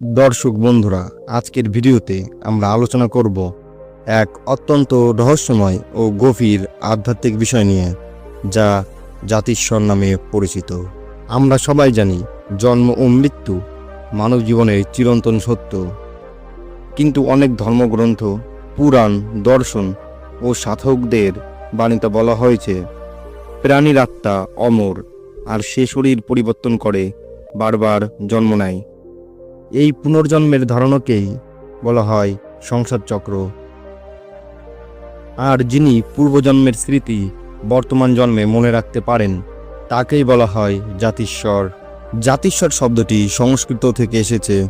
দর্শক বন্ধুরা, আজকের ভিডিওতে আমরা আলোচনা করব এক অত্যন্ত রহস্যময় ও গভীর আধ্যাত্মিক বিষয় নিয়ে, যা জাতিস্বর নামে পরিচিত। আমরা সবাই জানি, জন্ম ও মৃত্যু মানব জীবনের চিরন্তন সত্য। কিন্তু অনেক ধর্মগ্রন্থ, পুরাণ, দর্শন ও সাধকদের বাণীতে বলা হয়েছে, প্রাণীর আত্মা অমর, আর সে শরীর পরিবর্তন করে, বারবার জন্ম নেয়। এই পুনর্জন্মের ধারণাকেই বলা হয় সংসার চক্র। আর যিনি পূর্বজন্মের স্মৃতি বর্তমান জন্মে মনে রাখতে পারেন, তাকেই বলা হয় জাতিস্বর। জাতিস্বর শব্দটি সংস্কৃত থেকে এসেছে।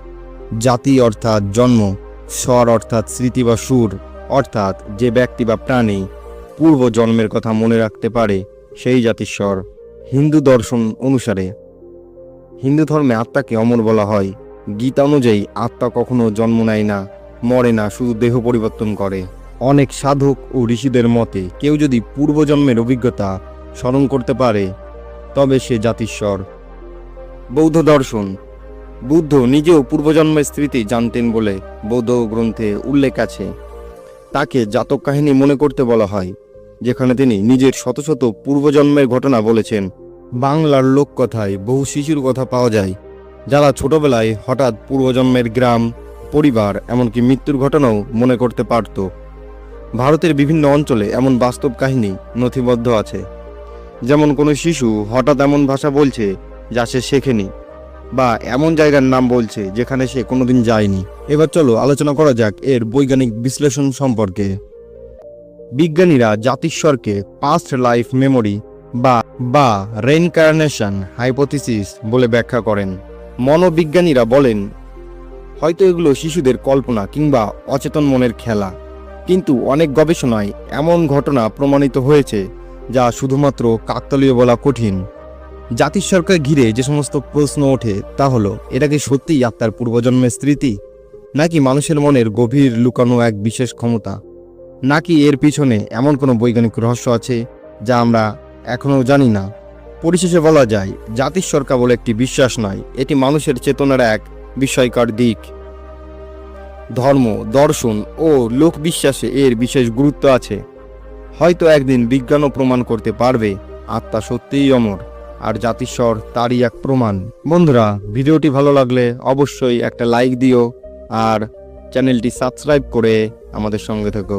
জাতি অর্থাৎ জন্ম, স্বর অর্থাৎ স্মৃতি বা সুর, অর্থাৎ যে ব্যক্তি বা প্রাণী পূর্ব জন্মের কথা মনে রাখতে পারে, সেই জাতিস্বর। হিন্দু দর্শন অনুসারে হিন্দু ধর্মে আত্মাকে অমর বলা হয়। গীতা অনুযায়ী আত্মা কখনো জন্ম নেয় না, মরে না, শুধু দেহ পরিবর্তন করে। অনেক সাধক ও ঋষিদের মতে, কেউ যদি পূর্বজন্মের অভিজ্ঞতা স্মরণ করতে পারে, তবে সে জাতিস্বর বৌদ্ধ দর্শন। বুদ্ধ নিজেও পূর্বজন্মের স্মৃতি জানতেন বলে বৌদ্ধ গ্রন্থে উল্লেখ আছে। তাকে জাতক কাহিনী মনে করতে বলা হয়, যেখানে তিনি নিজের শত শত পূর্বজন্মের ঘটনা বলেছেন। বাংলার লোককথায় বহু শিশুর কথা পাওয়া যায়। যারা ছোটবেলায় হঠাৎ পূর্বজন্মের গ্রাম, পরিবার, এমনকি মৃত্যুর ঘটনাও মনে করতে পারত। ভারতের বিভিন্ন অঞ্চলে এমন বাস্তব কাহিনী নথিবদ্ধ আছে। যেমন কোনো শিশু হঠাৎ এমন ভাষা বলছে যা সে শেখেনি, বা এমন জায়গার নাম বলছে যেখানে সে কোনোদিন যায়নি। এবার চলো আলোচনা করা যাক এর বৈজ্ঞানিক বিশ্লেষণ সম্পর্কে। বিজ্ঞানীরা জাতিস্বরকে পাস্ট লাইফ মেমোরি বা বা রেইনকার্নেশন হাইপোথিসিস বলে ব্যাখ্যা করেন। মনোবিজ্ঞানীরা বলেন, হয়তো এগুলো শিশুদের কল্পনা কিংবা অচেতন মনের খেলা। কিন্তু অনেক গবেষণায় এমন ঘটনা প্রমাণিত হয়েছে, যা শুধুমাত্র কাকতালীয় বলা কঠিন। জাতিস্বরকে ঘিরে যে সমস্ত প্রশ্ন ওঠে, তা হলো, এটা কি সত্যিই আত্মার পূর্বজন্মের স্মৃতি? নাকি মানুষের মনের গভীর লুকানো এক বিশেষ ক্ষমতা? নাকি এর পিছনে এমন কোনো বৈজ্ঞানিক রহস্য আছে, যা আমরা এখনও জানি না? পরিশেষে বলা যায় জাতিস্বর বলে একটি বিশ্বাস নয়, এটি মানুষের চেতনার এক বিষয়কার দিক। ধর্ম, দর্শন ও লোক বিশ্বাসে এর বিশেষ গুরুত্ব আছে। হয়তো একদিন বিজ্ঞানও প্রমাণ করতে পারবে, আত্মা সত্যিই অমর, আর জাতিস্বর তারই এক প্রমাণ। বন্ধুরা, ভিডিওটি ভালো লাগলে অবশ্যই একটা লাইক দিও, আর চ্যানেলটি সাবস্ক্রাইব করে আমাদের সঙ্গে থেকো।